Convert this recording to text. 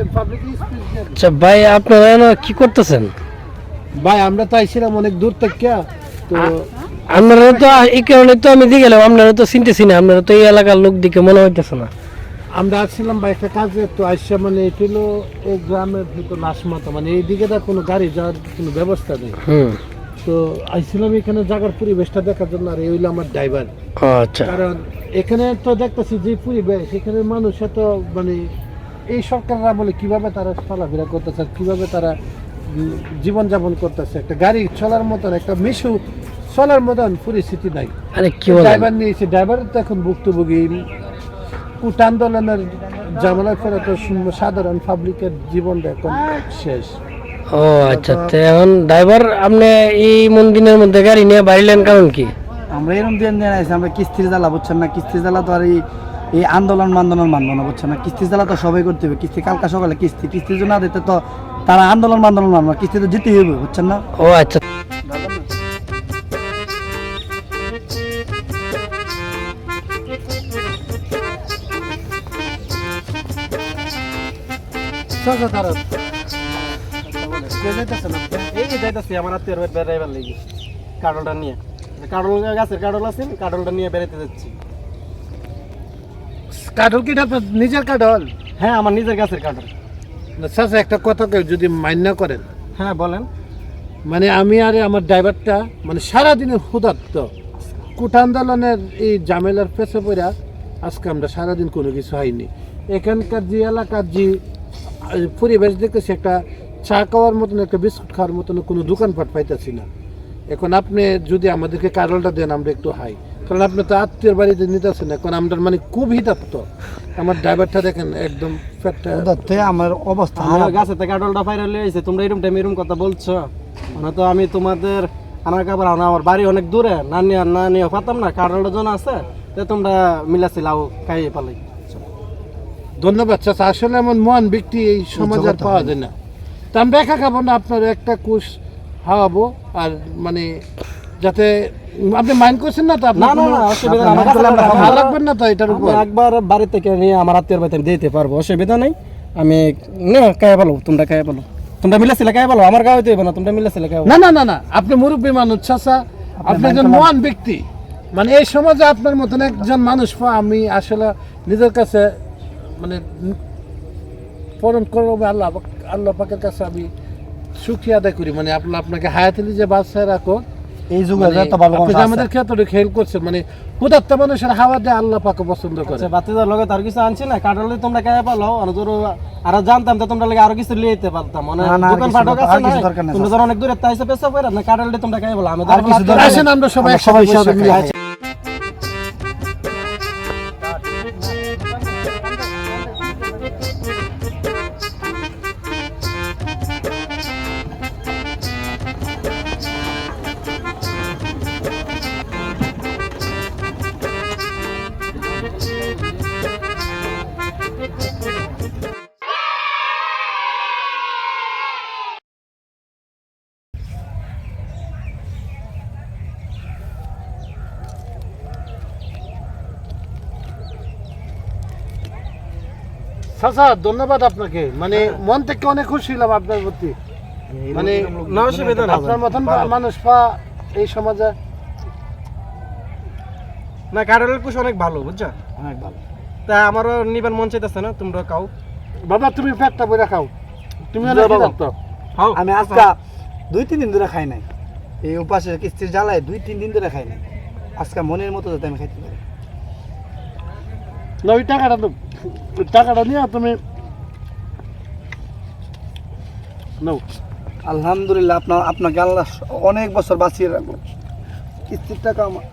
আচ্ছা ভাই আপনারা কি করতেছেন? ভাই আমরা তো আইছিলাম অনেক দূর থেকে তো আপনারা তো এই কারণে তো আমি দিয়ে গেলাম আপনারা তো চিনতেছি না আপনারা তো এই এলাকার লোক দিকে মনে হইতেছে না। আমরা আসছিলাম ভাই একটা কাজে তো আইসা মানে এটা হলো এই গ্রামের ভিতর লাশমাতা মানে এই দিকে তো কোনো গাড়ি যাওয়ার কোনো ব্যবস্থা নেই। তো আইছিলাম এখানে জায়গার পরিবেশটা দেখার জন্য আর এই হইল আমার ড্রাইভার। আচ্ছা। কারণ এখানে তো দেখতেছি যে পরিবেশ এখানে মানুষ এত মানে এই সরকাররা বলে কীভাবে তারা চলাফেরা করতেছে কীভাবে তারা জীবনযাপন করতেছে? একটা গাড়ি চলার মতন একটা মিশু চলার মতন পরিস্থিতি নাই। আরে কি বলেন? ড্রাইভার নিয়েছে ড্রাইভার তো এখন ভুক্তভোগী। কুট আন্দোলনের জামালার ফলে তো সাধারণ পাবলিকের জীবনটা এখন শেষ। ও আচ্ছা এখন ড্রাইভার আপনি এই মন্দিরের মধ্যে গাড়ি নিয়ে বাড়িলেন কারণ কি? আমরা এরকম দিন দিন আইছি আমরা কিস্তির জ্বালা বুঝছেন না? কিস্তির জ্বালা তো আর এই এই আন্দোলন মান্দোলন মানবো না না? কিস্তির জ্বালা তো সবাই করতে হবে। কিস্তি কালকা সকালে কিস্তি কিস্তি না দিতে তো তারা আন্দোলন মান্দোলন মানবো কিস্তি তো জিতেই হবে বুঝছেন না? ও আচ্ছা। চাচা তারা। এই যে যাইতাছি আমার আত্মীয় বেড়াইবার লাগি। কাডলটা নিয়ে। কাডল গাছের কাডল আছে কাডলটা নিয়ে বেড়াইতে যাচ্ছি। কাঠল কিটা আপনার নিজের কাঠল? হ্যাঁ আমার নিজের গাছের কাডল চাচা একটা কথা কেউ যদি মান্য করেন। হ্যাঁ বলেন। মানে আমি আর আমার ড্রাইভারটা মানে সারাদিনের হুদাত্ত কুট আন্দোলনের এই জামেলার পেছে পড়া আজকে আমরা সারাদিন কোনো কিছু হয়নি। এখানকার যে এলাকার যে পরিবেশ দেখতেছি একটা চা খাওয়ার মতন একটা বিস্কুট খাওয়ার মতন কোনো দোকানপাট পাইতেছি না। এখন আপনি যদি আমাদেরকে কারলটা দেন আমরা একটু হাই। কারণ আপনি তো আত্মীয়র বাড়িতে নিতেছেন এখন আমরা মানে খুব হিতাত্ত আমার ড্রাইভারটা দেখেন একদম দত্তে আমার অবস্থা আমার। গাছেতে কাডলটা ফাইরা লিয়ে আইছে তোমরা এরকম টাইম এরকম কথা বলছো? মানে তো আমি তোমাদের আনার কাপড় আনা আমার বাড়ি অনেক দূরে না নিয়ে না নিয়ে পাতাম না কাডলটা জন আছে তো তোমরা মিলাছি লাউ খাইয়ে পালাই। ধন্যবাদ চাচা। আসলে এমন মহান ব্যক্তি এই সমাজে আর পাওয়া যায় না। তা আমরা একা খাব না আপনার একটা কুশ খাওয়াবো আর মানে যাতে আপনি মাইন্ড করছেন না তো না না না অসুবিধা নেই। আমার রাখবেন না তো এটার উপর? একবার বাড়ি থেকে নিয়ে আমার আত্মীয়ের বাড়িতে আমি দিতে পারব অসুবিধা নেই। আমি না কায় বলো তোমরা কায় বলো তোমরা মিলাছিলে কায় বলো আমার গাঁয়ে দেবে না তোমরা মিলাছিলে কায় না না না না আপনি মুরব্বী মানুষ চাচা আপনি একজন মহান ব্যক্তি। মানে এই সমাজে আপনার মতন একজন মানুষ আমি আসলে নিজের কাছে মানে পরম করব আল্লাহ আল্লাহ পাকের কাছে আমি সুখী আদায় করি। মানে আপনাকে হায়াতলি যে বাচ্চায় রাখো এই যুগে মানে এত ভালো মানুষ আছে। আমাদের ক্ষেত্রে খেল করছে মানে হুদাত্তা মানুষের হাওয়া দিয়ে আল্লাহ পাকে পছন্দ করে। আচ্ছা বাতিদার লগে তার কিছু আনছি না কাটলে তোমরা কেয়া পালো আর ধর আর জানতাম তো তোমরা লাগে আরও কিছু লিয়ে যেতে পারতাম। মানে দোকান ফাটক আছে না তোমরা অনেক দূরে তাইছে পেছা করে না কাটলে তোমরা কেয়া বলো আমরা আর কিছু দরকার আসেন আমরা সবাই সবাই চাচা ধন্যবাদ আপনাকে। মানে মন থেকে অনেক খুশি হলাম আপনার প্রতি। মানে আপনার মতন মানুষ পা এই সমাজে না কাটলের কুশ অনেক ভালো বুঝছ? অনেক ভালো। তা আমারও নিবার মন চাইতেছে না তোমরা কাও বাবা তুমি পেটটা বইরা খাও। তুমি। খাও। আমি আজকে দুই তিন দিন ধরে খাই নাই। এই উপাসে কিস্তির জ্বালায় দুই তিন দিন ধরে খাই নাই। আজকে মনের মতো যাতে আমি খাইতে পারি। না ওই টাকাটা তো ওই টাকাটা নিয়ে তুমি নাও। আলহামদুলিল্লাহ, আপনার আপনাকে আল্লাহ অনেক বছর বাঁচিয়ে রাখব। কিস্তির টাকা আমার